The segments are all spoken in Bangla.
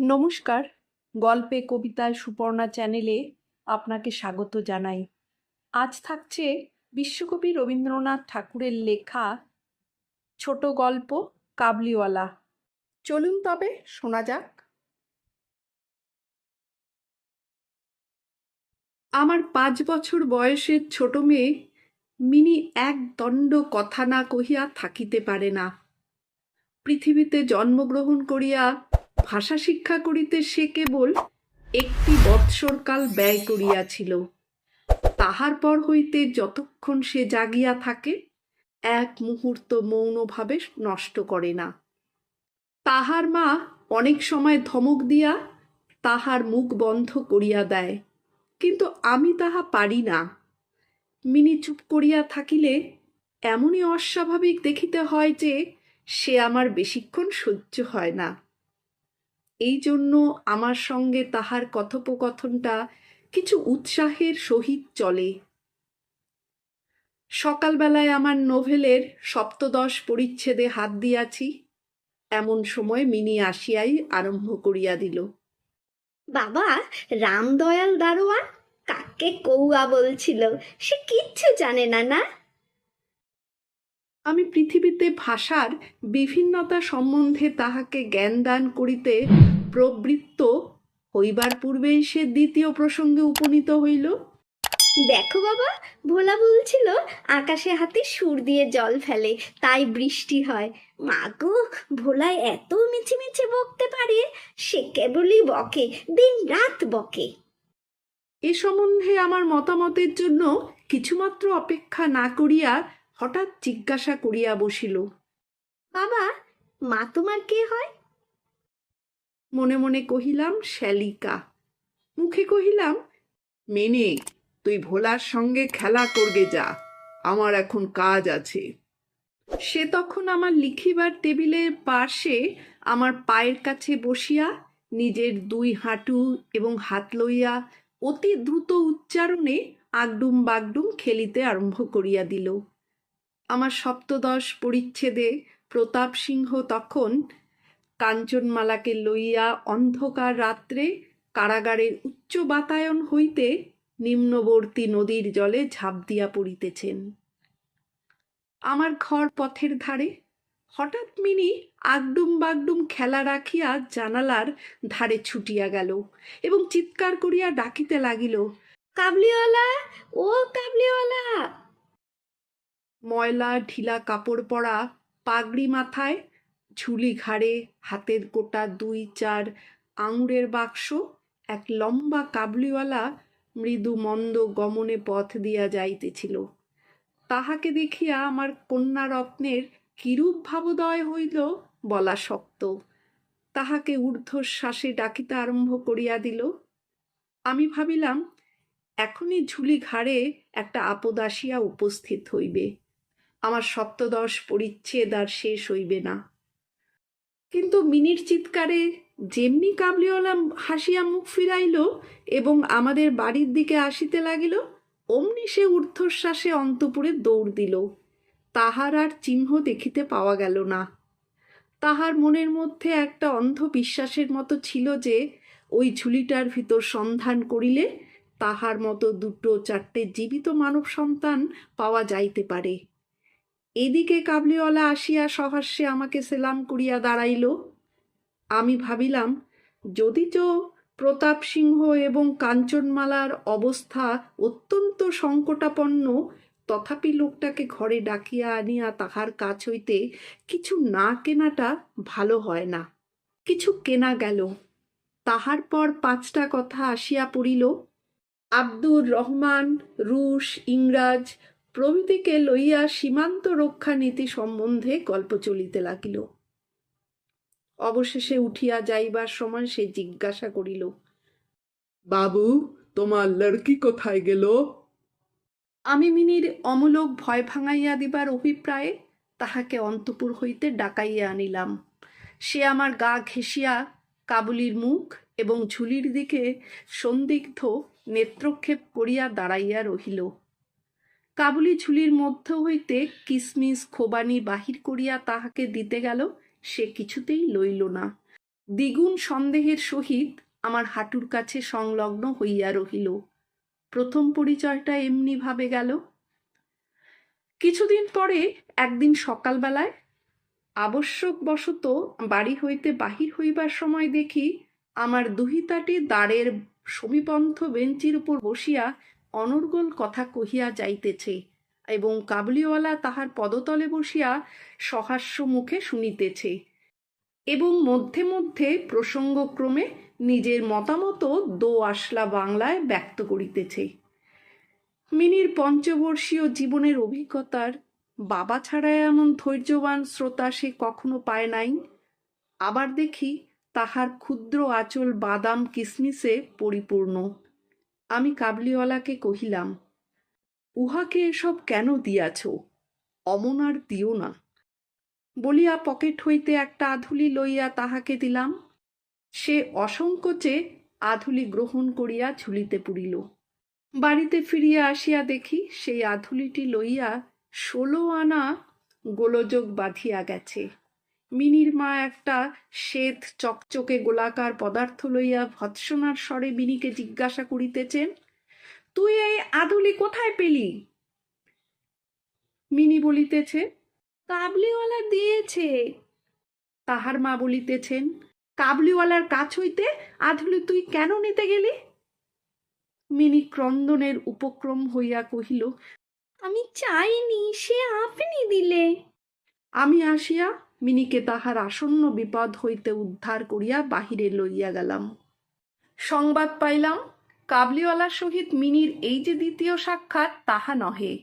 নমস্কার। গল্পে, কবিতায়, সুপর্ণা চ্যানেলে আপনাকে স্বাগত জানাই। আজ থাকছে বিশ্বকবি রবীন্দ্রনাথ ঠাকুরের লেখা ছোট গল্প, কাবলিওয়ালা। চলুন তবে শোনা যাক। আমার পাঁচ বছর বয়সের ছোট মেয়ে মিনি এক দণ্ড কথা না কহিয়া থাকিতে পারে না। পৃথিবীতে জন্মগ্রহণ করিয়া ভাষা শিক্ষা করিতে সে কেবল একটি বৎসরকাল ব্যয় করিয়াছিল। তাহার পর হইতে যতক্ষণ সে জাগিয়া থাকে, এক মুহূর্ত মৌনভাবে নষ্ট করে না। তাহার মা অনেক সময় ধমক দিয়া তাহার মুখ বন্ধ করিয়া দেয়, কিন্তু আমি তাহা পারি না। মিনি চুপ করিয়া থাকিলে এমনই অস্বাভাবিক দেখিতে হয় যে, সে আমার বেশিক্ষণ সহ্য হয় না। এই জন্য আমার সঙ্গে তাহার কথোপকথনটা কিছু উৎসাহের সহিত চলে। সকালবেলায় আমার নোভেলের সপ্তদশ পরিচ্ছেদে হাত দিয়াছি, এমন সময় মিনি আসিয়াই আরম্ভ করিয়া দিল। বাবা, রামদয়াল দারোয়ান? কাকে কৌয়া বলছিল, সে কিচ্ছু জানে না না? আমি পৃথিবীতে ভাষার বিভিন্নতা সম্বন্ধে তাহাকে জ্ঞান দান করিতে প্রবৃত্ত হইবার পূর্বেই সে দ্বিতীয় প্রসঙ্গে উপনীত হইল। দেখো বাবা ভোলা বলছিল আকাশে হাতে সুর দিয়ে জল ফেলে তাই বৃষ্টি হয়। মাগো ভোলায় এত মিছিমিছি বকতে পারে সে কেবলই বকে দিন রাত বকে। এ সম্বন্ধে আমার মতামতের জন্য কিছুমাত্র অপেক্ষা না করিয়া হঠাৎ জিজ্ঞাসা করিয়া বসিল, বাবা, মা তোমার কে হয়? মনে মনে কহিলাম, শ্যালিকা। মুখে কহিলাম, মেনে, তুই ভোলার সঙ্গে খেলা করবে যা, আমার এখন কাজ আছে। সে তখন আমার লিখিবার টেবিলের পাশে আমার পায়ের কাছে বসিয়া নিজের দুই হাঁটু এবং হাত লইয়া অতি দ্রুত উচ্চারণে আগডুম বাগডুম খেলিতে আরম্ভ করিয়া দিল। আমার সপ্তদশ পরিচ্ছেদে প্রতাপ সিংহ তখন কাঞ্চনমালাকে লইয়া অন্ধকার রাত্রে কারাগারের উচ্চ বাতায়ন হইতে নিম্নবর্তী নদীর জলে ঝাঁপ দিয়া পড়িতেছেন। আমার ঘর পথের ধারে হঠাৎ মিনি আগডুম বাগডুম খেলা রাখিয়া জানালার ধারে ছুটিয়া গেল এবং চিৎকার করিয়া ডাকিতে লাগিল, কাবলিওয়ালা, ও কাবলিওয়ালা! ময়লা, ঢিলা কাপড় পরা, পাগড়ি মাথায়, ঝুলি ঘাড়ে, হাতের গোটা দুই চার আঙুরের বাক্স, এক লম্বা কাবলিওয়ালা মৃদু মন্দ গমনে পথ দিয়া যাইতেছিল। তাহাকে দেখিয়া আমার কন্যা রত্নের কিরূপ ভাবোদয় হইল বলা শক্ত। তাহাকে ঊর্ধ্বশ্বাসে ডাকিতে আরম্ভ করিয়া দিল, আমি ভাবিলাম, এখনই ঝুলি ঘাড়ে একটা আপদ আসিয়া উপস্থিত হইবে। আমার সপ্তদশ পরিচ্ছেদ আর শেষ হইবে না। কিন্তু মিনির চিৎকারে যেমনি কাবলিওয়ালা হাসিয়া মুখ ফিরাইল এবং আমাদের বাড়ির দিকে আসিতে লাগিল, অমনি সে ঊর্ধ্বশ্বাসে অন্তপুরে দৌড় দিল। তাহার আর চিহ্ন দেখিতে পাওয়া গেল না। তাহার মনের মধ্যে একটা অন্ধ বিশ্বাসের মতো ছিল যে, ওই ঝুলিটার ভিতর সন্ধান করিলে তাহার মতো দুটো চারটে জীবিত মানব সন্তান পাওয়া যাইতে পারে। এদিকে কাবলিওয়ালা আসিয়া সহাস্যে আমাকে সেলাম করিয়া দাঁড়াইল। আমি ভাবিলাম যদিচ প্রতাপ সিংহ এবং কাঞ্চনমালার অবস্থা অত্যন্ত সংকটাপন্ন, তথাপি লোকটাকে ঘরে ডাকিয়া আনিয়া তাহার কাছ হইতে কিছু না কেনাটা ভালো হয় না। কিছু কেনা গেল। তাহার পর পাঁচটা কথা আসিয়া পড়িল। আব্দুর রহমান, রুশ, ইংরাজ প্রভৃতিকে লইয়া সীমান্ত রক্ষা নীতি সম্বন্ধে গল্প চলিতে লাগিল। অবশেষে উঠিয়া যাইবার সময় সে জিজ্ঞাসা করিল বাবু তোমার লড়কি কোথায় গেল? আমি মিনির অমূলক ভয় ভাঙাইয়া দিবার অভিপ্রায়ে তাহাকে অন্তপুর হইতে ডাকাইয়া আনিলাম। সে আমার গা ঘেঁষিয়া কাবুলির মুখ এবং ঝুলির দিকে সন্দিগ্ধ নেত্রক্ষেপ করিয়া দাঁড়াইয়া রহিল। কাবুলি ঝুলির মধ্য হইতে কিসমিস খোবানি বাহির করিয়া তাহাকে দিতে গেল, সে কিছুতেই লইল না। দ্বিগুণ সন্দেহের সহিত আমার হাঁটুর কাছে সংলগ্ন হইয়া রহিল। প্রথম পরিচয়টা এমনি ভাবে গেল। কিছুদিন পরে একদিন সকালবেলায় আবশ্যকবশত বাড়ি হইতে বাহির হইবার সময় দেখি আমার দুহিতাটি দ্বারের সমীপন্থ বেঞ্চির উপর বসিয়া অনর্গল কথা কহিয়া যাইতেছে এবং কাবুলিওয়ালা তাহার পদতলে বসিয়া সহাস্য মুখে শুনিতেছে এবং মধ্যে মধ্যে প্রসঙ্গক্রমে নিজের মতামত দো আসলা বাংলায় ব্যক্ত করিতেছে। মিনির পঞ্চবর্ষীয় জীবনের অভিজ্ঞতার, বাবা ছাড়া এমন ধৈর্যবান শ্রোতা সে কখনো পায় নাই। আবার দেখি তাহার ক্ষুদ্র আচল বাদাম কিসমিসে পরিপূর্ণ। আমি কাবলিওয়ালাকে কহিলাম, উহাকে এসব কেন দিয়াছ? অমন আর দিও না। বলিয়া পকেট হইতে একটা আধুলি লইয়া তাহাকে দিলাম। সে অসংকোচে আধুলি গ্রহণ করিয়া ঝুলিতে পুরিল বাড়িতে ফিরিয়া আসিয়া দেখি সেই আধুলিটি লইয়া ষোলো আনা গোলযোগ বাঁধিয়া গেছে। মিনির মা একটা শ্বেত, চকচকে গোলাকার পদার্থ লইয়া ভৎসনার স্বরে মিনিকে জিজ্ঞাসা করিতেছেন, তুই এই আধুলি কোথায় পেলি? মিনি বলিতেছে, কাবলিওয়ালা দিয়েছে। তাহার মা বলিতেছেন, কাবলিওয়ালার কাছ হইতে আধুলি তুই কেন নিতে গেলি? মিনি ক্রন্দনের উপক্রম হইয়া কহিল, আমি চাইনি, সে আপনি দিলে। আমি আসিয়া মিনিকে তাহার আসন্ন বিপদ হইতে উদ্ধার করিয়া বাহিরে লইয়া গেলাম। সংবাদ পাইলাম, কাবলিওয়ালার সহিত মিনির এই যে দ্বিতীয় সাক্ষাৎ, তাহা নহে।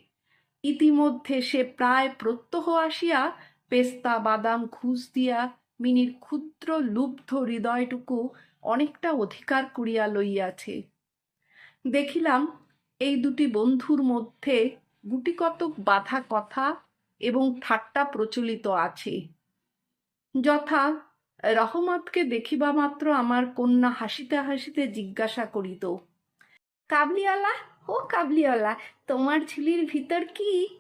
ইতিমধ্যে সে প্রায় প্রত্যহ আসিয়া পেস্তা বাদাম ঘুষ দিয়া মিনির ক্ষুদ্র লুব্ধ হৃদয়টুকু অনেকটা অধিকার করিয়া লইয়াছে। দেখিলাম, এই দুটি বন্ধুর মধ্যে গুটিকতক বাধা কথা এবং ঠাট্টা প্রচলিত আছে। যথা রহমতকে দেখিবা মাত্র আমার কন্যা হাসিতে হাসিতে জিজ্ঞাসা করিত কাবলিওয়ালা ও কাবলিওয়ালা তোমার ঝুলির ভিতর কি?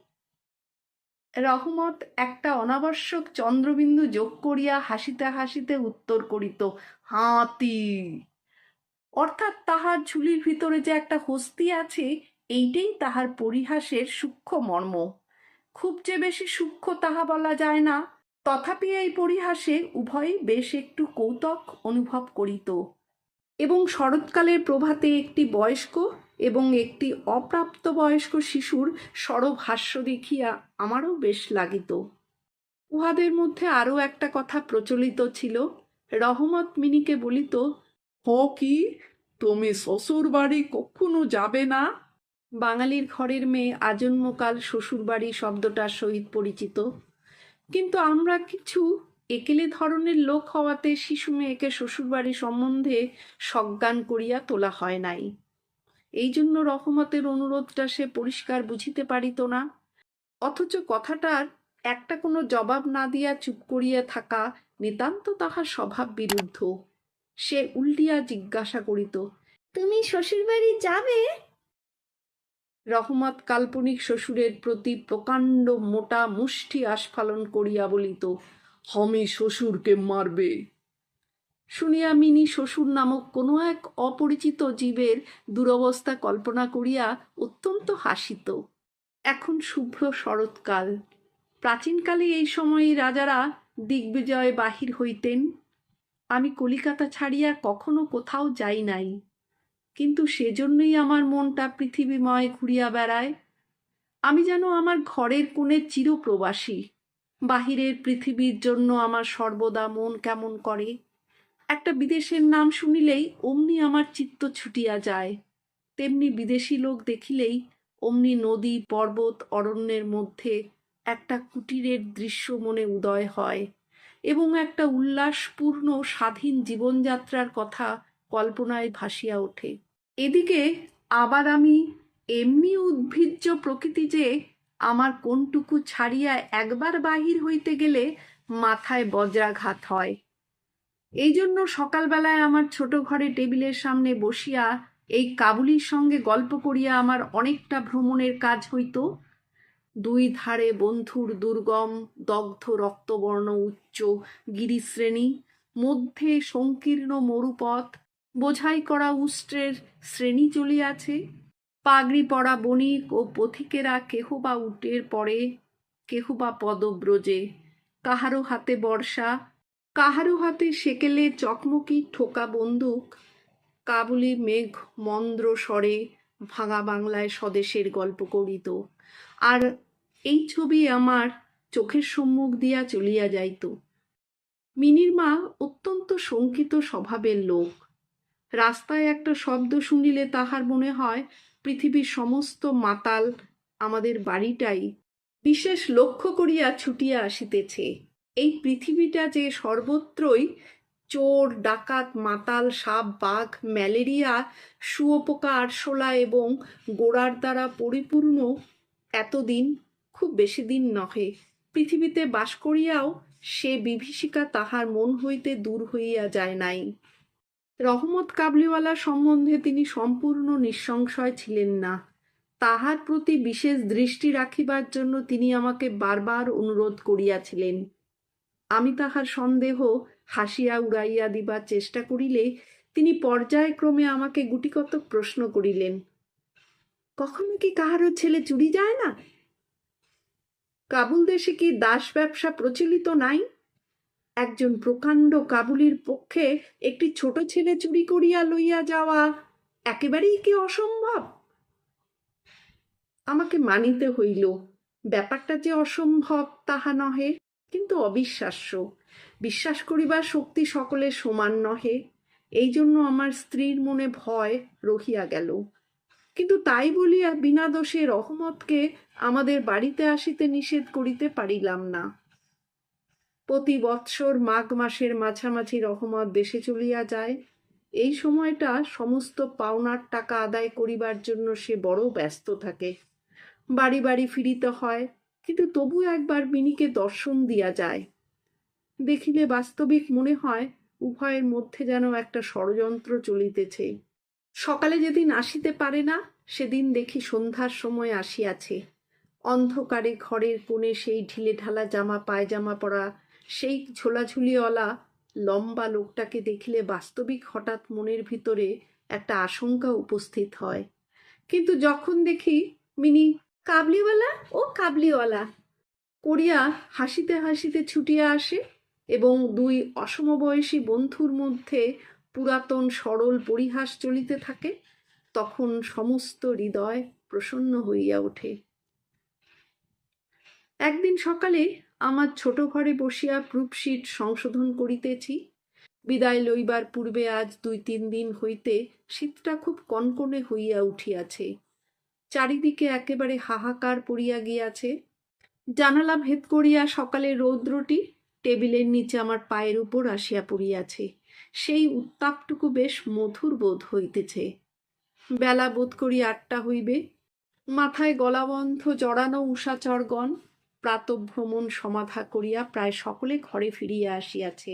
রহমত একটা অনাবশ্যক চন্দ্রবিন্দু যোগ করিয়া হাসিতে হাসিতে উত্তর করিত, হাতি। অর্থাৎ তাহার ঝুলির ভিতরে যে একটা হস্তি আছে, এইটাই তাহার পরিহাসের সূক্ষ্ম মর্ম। খুব যে বেশি সূক্ষ্ম তাহা বলা যায় না। তথাপি এই পরিহাসে উভয়ই বেশ একটু কৌতক অনুভব করিত। এবং শরৎকালের প্রভাতে একটি বয়স্ক এবং একটি অপ্রাপ্তবয়স্ক শিশুর সরব হাস্য দেখিয়া আমারও বেশ লাগিত। উহাদের মধ্যে আরও একটা কথা প্রচলিত ছিল। রহমত মিনিকে বলিত, হ কি? তুমি শ্বশুর বাড়ি কখনো যাবে না? বাঙালির ঘরের মেয়ে আজন্মকাল শ্বশুরবাড়ি শব্দটার সহিত পরিচিত। কিন্তু আমরা কিছু একেলে ধরনের লোক হওয়াতে শিশু মেয়েকে শ্বশুরবাড়ি সম্বন্ধে সজ্ঞান করিয়া তোলা হয় নাই। এই জন্য রহমতের অনুরোধটা সে পরিষ্কার বুঝিতে পারিত না। অথচ কথাটার একটা কোনো জবাব না দিয়া চুপ করিয়া থাকা নিতান্ত তাহার স্বভাব বিরুদ্ধ। সে উল্টিয়া জিজ্ঞাসা করিত, তুমি শ্বশুরবাড়ি যাবে? রহমত কাল্পনিক শ্বশুরের প্রতি প্রকাণ্ড মোটা মুষ্টি আস্ফালন করিয়া বলিত আমি শ্বশুরকে মারবে। শুনিয়া মিনি শ্বশুর নামক কোনো এক অপরিচিত জীবের দুরবস্থা কল্পনা করিয়া অত্যন্ত হাসিত। এখন শুভ্র শরৎকাল। প্রাচীনকালে এই সময়ে রাজারা দিগ্বিজয় বাহির হইতেন। আমি কলিকাতা ছাড়িয়া কখনো কোথাও যাই নাই। কিন্তু সেজন্যই আমার মনটা পৃথিবীময় ঘুরিয়া বেড়ায়। আমি যেন আমার ঘরের কোণে চিরপ্রবাসী, বাহিরের পৃথিবীর জন্য আমার সর্বদা মন কেমন করে। একটা বিদেশের নাম শুনিলেই অমনি আমার চিত্ত ছুটিয়া যায়। তেমনি বিদেশি লোক দেখিলেই অমনি নদী, পর্বত, অরণ্যের মধ্যে একটা কুটিরের দৃশ্য মনে উদয় হয় এবং একটা উল্লাসপূর্ণ স্বাধীন জীবনযাত্রার কথা কল্পনায় ভাসিয়া ওঠে। এদিকে আবার আমি এমনি উদ্ভিজ্জ প্রকৃতি যে আমার কোনটুকু ছাড়িয়া একবার বাহির হইতে গেলে মাথায় বজ্রাঘাত হয়। এই জন্য সকালবেলায় আমার ছোট ঘরে টেবিলের সামনে বসিয়া এই কাবুলির সঙ্গে গল্প করিয়া আমার অনেকটা ভ্রমণের কাজ হইত। দুই ধারে বন্ধুর দুর্গম, দগ্ধ রক্তবর্ণ, উচ্চ গিরিশ্রেণী, মধ্যে সংকীর্ণ মরুপথ বোঝাই করা উষ্ট্রের শ্রেণি চলিয়াছে। পাগড়ি পরা বণিক ও পথিকেরা কেহ বা উটের পরে কেহ বা পদব্রজে। কাহারো হাতে বর্ষা, কাহারো হাতে সেকেলে চকমকি ঠোকা বন্দুক। কাবুলি মেঘ মন্দ্র স্বরে ভাঙা বাংলায় স্বদেশের গল্প করিত। আর এই ছবি আমার চোখের সম্মুখ দিয়া চলিয়া যাইত। মিনির মা অত্যন্ত শঙ্কিত স্বভাবের লোক। রাস্তায় একটা শব্দ শুনিলে তাহার মনে হয়, পৃথিবীর সমস্ত মাতাল আমাদের বাড়িটাই বিশেষ লক্ষ্য করিয়া ছুটিয়া আসিতেছে। এই পৃথিবীটা যে সর্বত্রই চোর, ডাকাত, মাতাল, সাপ, বাঘ, ম্যালেরিয়া শুয়োপোকা আরশোলা এবং গোড়ার দ্বারা পরিপূর্ণ এতদিন খুব বেশি দিন নহে। পৃথিবীতে বাস করিয়াও সে বিভীষিকা তাহার মন হইতে দূর হইয়া যায় নাই। রহমত কাবলিওয়ালা সম্বন্ধে তিনি সম্পূর্ণ নিঃসংশয় ছিলেন না। তাহার প্রতি বিশেষ দৃষ্টি রাখিবার জন্য তিনি আমাকে বারবার অনুরোধ করিয়াছিলেন। আমি তাহার সন্দেহ হাসিয়া উড়াইয়া দিবার চেষ্টা করিলে তিনি পর্যায়ক্রমে আমাকে গুটিকতক প্রশ্ন করিলেন, কখনো কি কাহারও ছেলে চুরি যায় না? কাবুল দেশে কি দাস ব্যবসা প্রচলিত নাই? একজন প্রকাণ্ড কাবুলির পক্ষে একটি ছোট ছেলে চুরি করিয়া লইয়া যাওয়া একেবারেই কি অসম্ভব? আমাকে মানিতে হইল, ব্যাপারটা যে অসম্ভব তাহা নহে, কিন্তু অবিশ্বাস্য। বিশ্বাস করিবার শক্তি সকলের সমান নহে এই জন্য আমার স্ত্রীর মনে ভয় রহিয়া গেল। কিন্তু তাই বলিয়া বিনা দোষে রহমতকে আমাদের বাড়িতে আসিতে নিষেধ করিতে পারিলাম না। প্রতি বৎসর মাঘ মাসের মাঝামাঝি রহমত দেশে চলিয়া যায়। এই সময়টা সমস্ত পাওনার টাকা আদায় করিবার জন্য সে বড় ব্যস্ত থাকে। বাড়ি বাড়ি ফিরিতে হয়, কিন্তু তবু একবার মিনিকে দর্শন দিয়া যায়। দেখিলে বাস্তবিক মনে হয়, উভয়ের মধ্যে যেন একটা ষড়যন্ত্র চলিতেছে। সকালে যেদিন আসিতে পারে না, সেদিন দেখি সন্ধ্যার সময় আসিয়াছে। অন্ধকারে ঘরের কোণে সেই ঢিলে ঢালা জামা, পায়জামা পরা সেই ঝোলাঝুলিওয়ালা লম্বা লোকটাকে দেখিলে বাস্তবিক হঠাৎ মনের ভিতরে একটা আশঙ্কা উপস্থিত হয়। কিন্তু যখন দেখি মিনি, কাবলিওয়ালা? ও কাবলিওয়ালা। করিয়া হাসিতে হাসিতে ছুটিয়া আসে এবং দুই অসমবয়সী বন্ধুর মধ্যে পুরাতন সরল পরিহাস চলিতে থাকে, তখন সমস্ত হৃদয় প্রসন্ন হইয়া ওঠে। একদিন সকালে আমার ছোট ঘরে বসিয়া প্রুফশিট সংশোধন করিতেছি। বিদায় লইবার পূর্বে আজ দুই তিন দিন হইতে শীতটা খুব কনকনে হইয়া উঠিয়াছে। চারিদিকে একেবারে হাহাকার পড়িয়া গিয়াছে। জানালা ভেদ করিয়া সকালে রৌদ্রটি টেবিলের নিচে আমার পায়ের উপর আসিয়া পড়িয়াছে। সেই উত্তাপটুকু বেশ মধুর বোধ হইতেছে। বেলা বোধ করি আটটা হইবে। মাথায় গলাবন্ধ জড়ানো উষাচরগণ প্রাতভ্রমণ সমাধা করিয়া প্রায় সকলে ঘরে ফিরিয়া আসিয়াছে।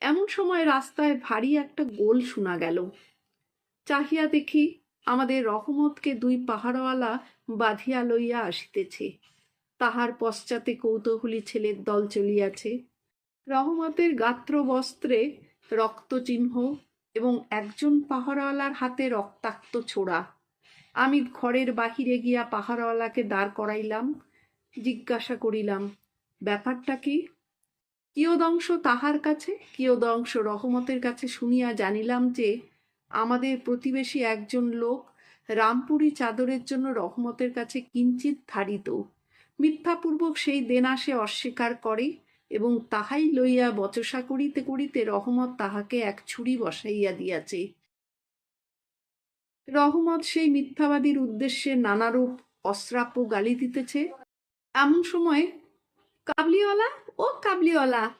এমন সময় রাস্তায় ভারী একটা গোল শোনা গেল। চাহিয়া দেখি আমাদের রহমতকে দুই পাহাড়ওয়ালা বাঁধিয়া লইয়া আসিতেছে। তাহার পশ্চাতে কৌতূহলী ছেলের দল চলিয়াছে। রহমতের গাত্র বস্ত্রে রক্তচিহ্ন এবং একজন পাহাড়ওয়ালার হাতে রক্তাক্ত ছোড়া। আমি ঘরের বাহিরে গিয়া পাহাড়ওয়ালাকে দাঁড় করাইলাম। জিজ্ঞাসা করিলাম, ব্যাপারটা কি? কিয়দংশ তাহার কাছে, কিয়দংশ রহমতের কাছে শুনিয়া জানিলাম যে, আমাদের প্রতিবেশী একজন লোক রামপুরি চাদরের জন্য রহমতের কাছে কিঞ্চিত ধারিত। মিথ্যাপূর্বক সেই দেনা সে অস্বীকার করে এবং তাহাই লইয়া বচসা করিতে করিতে রহমত তাহাকে এক ছুরি বসাইয়া দিয়াছে। রহমত সেই মিথ্যাবাদীর উদ্দেশ্যে নানারূপ অশ্রাপ্য গালি দিতেছে এমন সময় কাবলিওয়ালা, ও কাবলিওয়ালা!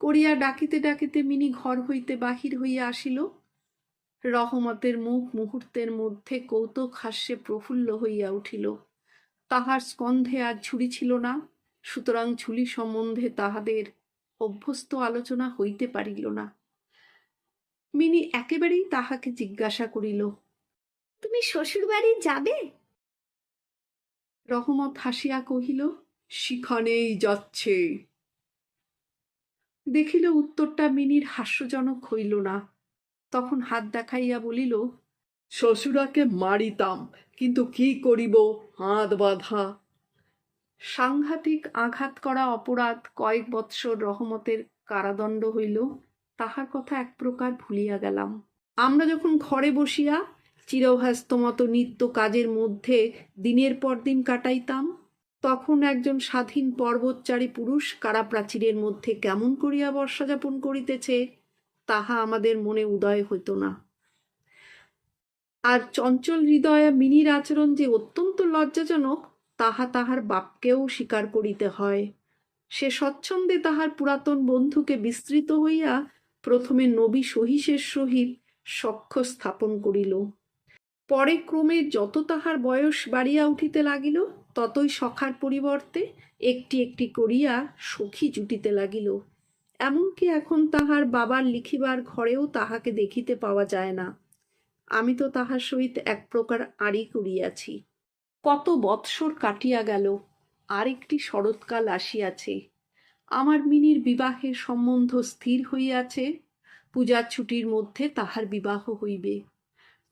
করিয়া ডাকিতে ডাকিতে মিনি ঘর হইতে বাহির হইয়া আসিল। রহমতের মুখ মুহূর্তের মধ্যে কৌতুক হাস্যে প্রফুল্ল হইয়া উঠিল। তাহার স্কন্ধে আর ঝুড়ি ছিল না, সুতরাং ঝুলি সম্বন্ধে তাহাদের অভ্যস্ত আলোচনা হইতে পারিল না। মিনি একেবারেই তাহাকে জিজ্ঞাসা করিল, তুমি শ্বশুর বাড়ি যাবে? রহমত হাসিয়া কহিল সেখানেই যাচ্ছে। দেখিল উত্তরটা মিনির হাস্যজনক হইল না। তখন হাত দেখাইয়া বলিল, শ্বশুরাকে মারিতাম, কিন্তু কি করিব, হাত বাঁধা। সাংঘাতিক আঘাত করা অপরাধ কয়েক বৎসর রহমতের কারাদণ্ড হইল, তাহার কথা এক প্রকার ভুলিয়া গেলাম। আমরা যখন ঘরে বসিয়া চিরহ্যস্ত মতো নিত্য কাজের মধ্যে দিনের পর দিন কাটাইতাম, তখন একজন স্বাধীন পর্বতচারী পুরুষ কারাপ্রাচীরের মধ্যে কেমন করিয়া বর্ষাযাপন করিতেছে, তাহা আমাদের মনে উদয় হইত না। আর চঞ্চল হৃদয়া মিনির আচরণ যে অত্যন্ত লজ্জাজনক, তাহা তাহার বাপকেও স্বীকার করিতে হয়। সে স্বচ্ছন্দে তাহার পুরাতন বন্ধুকে বিস্তৃত হইয়া প্রথমে নবী সহিসের সহিত সখ্য স্থাপন করিল। পরে ক্রমে যত তাহার বয়স বাড়িয়া উঠিতে লাগিল, ততই সখার পরিবর্তে একটি একটি করিয়া সখী জুটিতে লাগিল। এমনকি এখন তাহার বাবার লিখিবার ঘরেও তাহাকে দেখিতে পাওয়া যায় না। আমি তো তাহার সহিত এক প্রকার আড়ি করিয়াছি। কত বৎসর কাটিয়া গেল আর একটি শরৎকাল আসিয়াছে। আমার মিনির বিবাহের সম্বন্ধ স্থির হইয়াছে, পূজার ছুটির মধ্যে তাহার বিবাহ হইবে।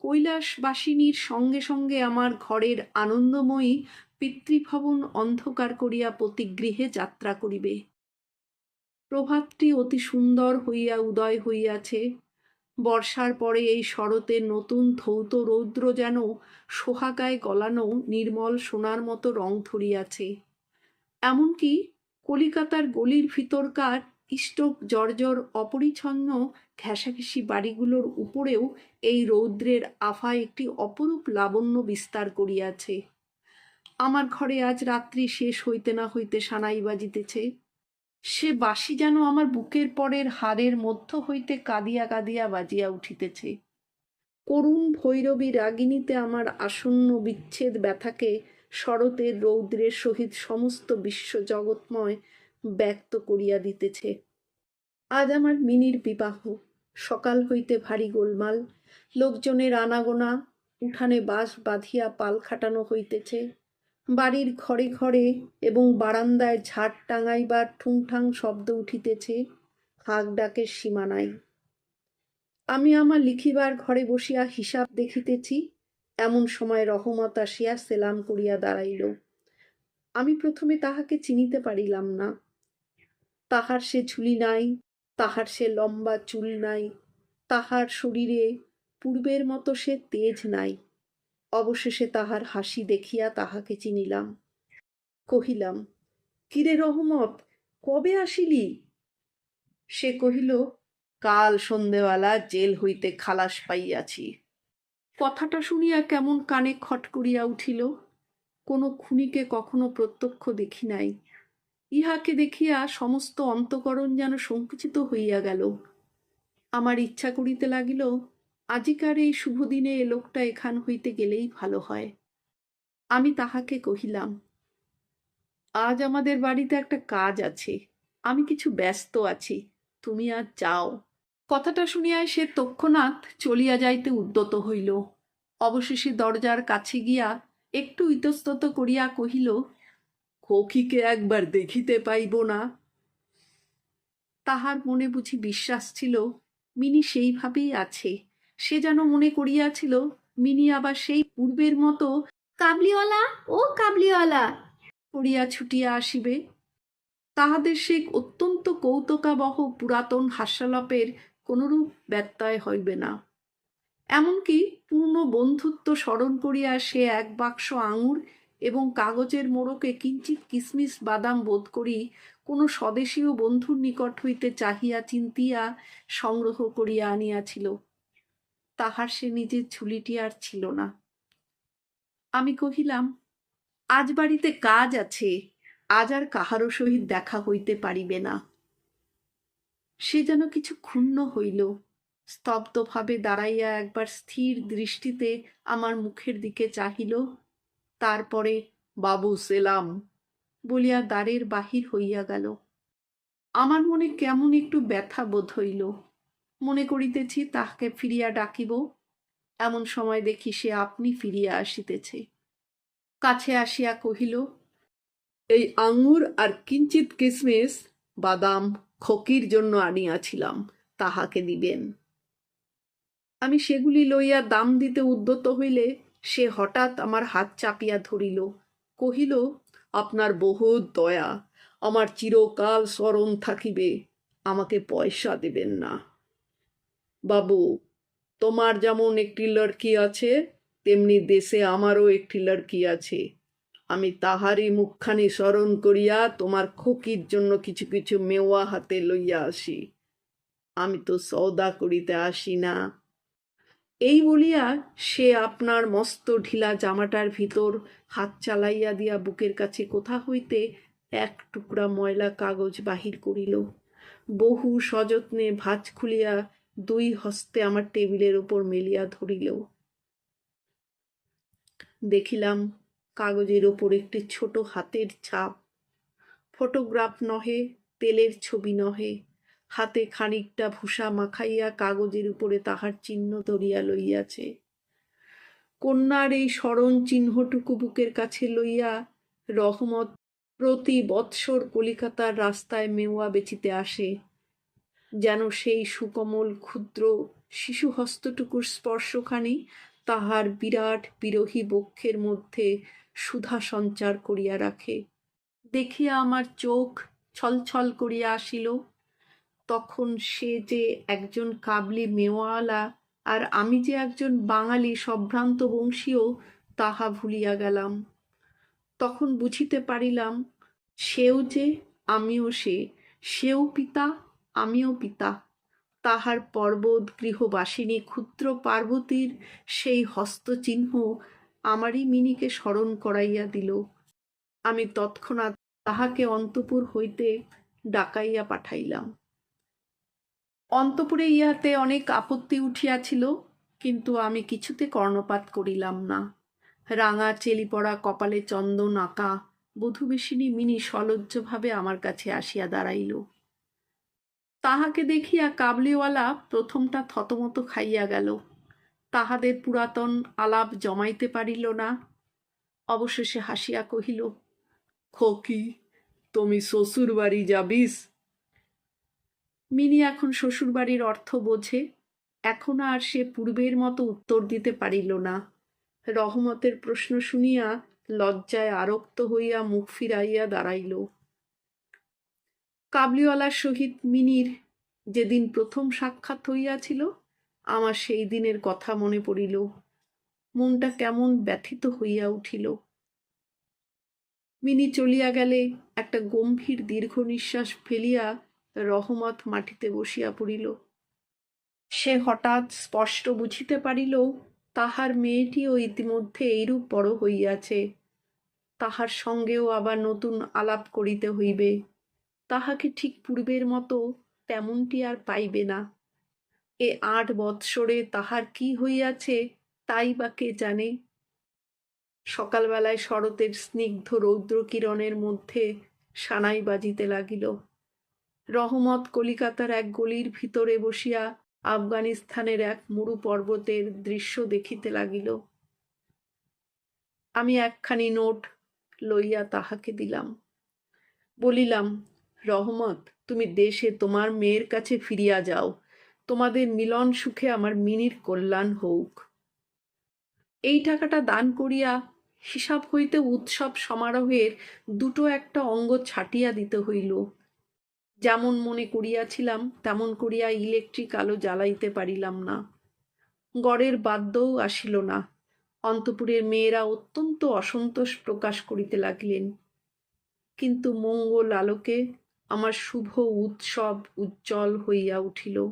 কৈলাসবাসিনীর সঙ্গে সঙ্গে আমার ঘরের আনন্দময়ী পিতৃভবন অন্ধকার করিয়া প্রতিগৃহে যাত্রা করিবে। প্রভাতটি অতি সুন্দর হইয়া উদয় হইয়াছে। বর্ষার পরে এই শরতে নতুন ধৌত রৌদ্র যেন সোহাগায় গলানো নির্মল সোনার মতো রং ধরিয়াছে। এমনকি কলিকাতার গলির ভিতরকার ইষ্টক জর্জর অপরিচ্ছন্ন, ঘেঁষাঘেঁষি বাড়িগুলোর উপরেও এই রৌদ্রের আফা একটি অপরূপ লাবণ্য বিস্তার করিয়াছে। আমার ঘরে আজ রাত্রি শেষ হইতে না হইতে সানাই বাজিতেছে। সে বাসি যেন আমার বুকের পরের হাড়ের মধ্য হইতে কাঁদিয়া কাঁদিয়া বাজিয়া উঠিতেছে। করুণ ভৈরবী রাগিনীতে আমার আসন্ন বিচ্ছেদ ব্যথাকে শরতের রৌদ্রের সহিত সমস্ত বিশ্ব জগৎময় ব্যক্ত করিয়া দিতেছে। আজ আমার মিনির বিবাহ। সকাল হইতে ভারী গোলমাল। লোকজনের আনাগোনা। উঠানে বাঁশ বাঁধিয়া পাল খাটানো হইতেছে। বাড়ির ঘরে ঘরে এবং বারান্দায় ঝাড় টাঙাইবার ঠুংঠাং শব্দ উঠিতেছে। হাঁক ডাকের সীমা নাই। আমি আমার লিখিবার ঘরে বসিয়া হিসাব দেখিতেছি। এমন সময় রহমত আসিয়া সেলাম করিয়া দাঁড়াইল। আমি প্রথমে তাহাকে চিনিতে পারিলাম না। তাহার সে ঝুলি নাই, তাহার সে লম্বা চুল নাই, তাহার শরীরে পূর্বের মতো সে তেজ নাই। অবশেষে তাহার হাসি দেখিয়া তাহাকে চিনিলাম। কহিলাম, কিরে রহমত, কবে আসিলি? সে কহিল, কাল সন্ধেবেলা জেল হইতে খালাস পাইয়াছি। কথাটা শুনিয়া কেমন কানে খট করিয়া উঠিল, কোনো খুনিকে কখনো প্রত্যক্ষ দেখি নাই। ইহাকে দেখিয়া সমস্ত অন্তকরণ যেন সংকুচিত হইয়া গেল। আমার ইচ্ছা করিতে লাগিল, আজিকার এই শুভ দিনে এ লোকটা এখান হইতে গেলেই ভালো হয়। আমি তাহাকে কহিলাম, আজ আমাদের বাড়িতে একটা কাজ আছে, আমি কিছু ব্যস্ত আছি, তুমি আর যাও। কথাটা শুনিয়া সে তৎক্ষণাৎ চলিয়া যাইতে উদ্যত হইল। অবশেষে দরজার কাছে গিয়া একটু ইতস্তত করিয়া কহিল খোকিকে একবার দেখিতে পাইব না। তাহার মনে বুঝি বিশ্বাস ছিল, মিনি সেইভাবেই আছে। সে যেন মনে করিয়াছিল, মিনি আবার সেই পূর্বের মতো কাবলিওয়ালা, ও কাবলিওয়ালা করিয়া ছুটিয়া আসিবে। তাহাদের সেই অত্যন্ত কৌতুকাবহ পুরাতন হাস্যালাপের কোনরূপ ব্যত্যয় হইবে না। এমনকি পূর্ণ বন্ধুত্ব স্মরণ করিয়া সে এক বাক্স আঙুর এবং কাগজের মোড়কে কিঞ্চিত কিসমিস বাদাম বোধ করি কোনো স্বদেশীয় বন্ধুর নিকট হইতে চাহিয়া চিন্তিয়া সংগ্রহ করিয়া আনিয়াছিল। তাহার সে নিজের ঝুলিটি আর ছিল না। আমি কহিলাম, আজ বাড়িতে কাজ আছে, আজ আর কাহারও সহিত দেখা হইতে পারিবে না। সে যেন কিছু ক্ষুণ্ণ হইল, স্তব্ধভাবে দাঁড়াইয়া একবার স্থির দৃষ্টিতে আমার মুখের দিকে চাহিল। তারপরে, বাবু, সেলাম। বলিয়া দ্বারের বাহির হইয়া গেল। আমার মনে কেমন একটু ব্যথা বোধ হইল। মনে করিতেছি, তাহাকে ফিরিয়া ডাকিব। এমন সময় দেখি সে আপনি ফিরিয়া আসিতেছে। কাছে আসিয়া কহিল, এই আঙুর আর কিঞ্চিত কিসমিস, বাদাম, খকির জন্য আনিয়াছিলাম, তাহাকে দিবেন। আমি সেগুলি লইয়া দাম দিতে উদ্যত হইলে সে হঠাৎ আমার হাত চাপিয়া ধরিল, কহিল, আপনার বহুত দয়া, আমার চিরকাল স্মরণ থাকিবে, আমাকে পয়সা দেবেন না। বাবু, তোমার যেমন একটি লড়কি আছে, তেমনি দেশে আমারও একটি লড়কি আছে। আমি তাহারই মুখখানি স্মরণ করিয়া তোমার খকির জন্য কিছু কিছু মেওয়া হাতে লইয়া আসি। আমি তো সওদা করিতে আসি না। এই বলিয়া সে আপনার মস্ত ঢিলা জামাটার ভিতর হাত চালাইয়া দিয়া বুকের কাছে কোথা হইতে এক টুকরা ময়লা কাগজ বাহির করিল। বহু সযত্নে ভাঁজ খুলিয়া দুই হস্তে আমার টেবিলের উপর মেলিয়া ধরিল। দেখিলাম কাগজের ওপর একটি ছোট হাতের ছাপ। ফটোগ্রাফ নহে, তেলের ছবি নহে হাতে খানিকটা ভূষা মাখাইয়া কাগজের উপরে তাহার চিহ্ন ধরিয়া লইয়াছে। কন্যার এই স্মরণ চিহ্নটুকু বুকের কাছে লইয়া রহমত প্রতি বৎসর কলিকাতার রাস্তায় মেওয়া বেচিতে আসে, যেন সেই সুকমল ক্ষুদ্র শিশু হস্তটুকুর স্পর্শখানি তাহার বিরাট বিরোহী বক্ষের মধ্যে সুধা সঞ্চার করিয়া রাখে। দেখিয়া আমার চোখ ছলছল করিয়া আসিল। তখন সে যে একজন কাবলি মেওয়ালা আর আমি যে একজন বাঙালি সম্ভ্রান্ত বংশীয়, তাহা ভুলিয়া গেলাম। তখন বুঝিতে পারিলাম, সেও যে আমিও সে, সেও পিতা, আমিও পিতা। তাহার পর্বত গৃহবাসিনী ক্ষুদ্র পার্বতীর সেই হস্তচিহ্ন আমারই মিনিকে স্মরণ করাইয়া দিল। আমি তৎক্ষণাৎ তাহাকে অন্তপুর হইতে ডাকাইয়া পাঠাইলাম। অন্তপুরে ইহাতে অনেক আপত্তি উঠিয়াছিল, কিন্তু আমি কিছুতে কর্ণপাত করিলাম না। রাঙা চেলি পড়া কপালে চন্দন আঁকা বধূবেশিনী মিনি সলজ্জভাবে আমার কাছে আসিয়া দাঁড়াইল। তাহাকে দেখিয়া কাবলিওয়ালা প্রথমটা থতমত খাইয়া গেল। তাহাদের পুরাতন আলাপ জমাইতে পারিল না। অবশেষে হাসিয়া কহিল খকি তুমি শ্বশুর বাড়ি যাবিস? মিনি এখন শ্বশুরবাড়ির অর্থ বোঝে। এখন আর সে পূর্বের মতো উত্তর দিতে পারিল না। রহমতের প্রশ্ন শুনিয়া লজ্জায় আরক্ত হইয়া মুখ ফিরাইয়া দাঁড়াইল। কাবলিওয়ালার সহিত মিনির যেদিন প্রথম সাক্ষাৎ হইয়াছিল, আমার সেই দিনের কথা মনে পড়িল। মনটা কেমন ব্যথিত হইয়া উঠিল। মিনি চলিয়া গেলে একটা গম্ভীর দীর্ঘ নিঃশ্বাস ফেলিয়া রহমত মাটিতে বসিয়া পড়িল। সে হঠাৎ স্পষ্ট বুঝিতে পারিল, তাহার মেয়েটিও ইতিমধ্যে এইরূপ বড় হইয়াছে। তাহার সঙ্গেও আবার নতুন আলাপ করিতে হইবে। তাহাকে ঠিক পূর্বের মতো তেমনটি আর পাইবে না। এ আট বৎসরে তাহার কি হইয়াছে তাই বা কে জানে। সকালবেলায় শরতের স্নিগ্ধ রৌদ্র কিরণের মধ্যে সানাই বাজিতে লাগিল। রহমত কলিকাতার এক গলির ভিতরে বসিয়া আফগানিস্তানের এক মরু পর্বতের দৃশ্য দেখিতে লাগিল। আমি একখানি নোট লইয়া তাহাকে দিলাম। বলিলাম, রহমত, তুমি দেশে তোমার মেয়ের কাছে ফিরিয়া যাও। তোমাদের মিলন সুখে আমার মিনির কল্যাণ হোক। এই টাকাটা দান করিয়া হিসাব হইতে উৎসব সমারোহের দুটো একটা অঙ্গ ছাটিয়া দিতে হইল। যেমন মনে করিয়াছিলাম, তেমন করিয়া ইলেকট্রিক আলো জ্বালাইতে পারিলাম না। গড়ের বাদ্যও আসিল না। অন্তপুরের মেয়েরা অত্যন্ত অসন্তোষ প্রকাশ করিতে লাগিলেন। কিন্তু মঙ্গল আলোকে আমার শুভ উৎসব উজ্জ্বল হইয়া উঠিল।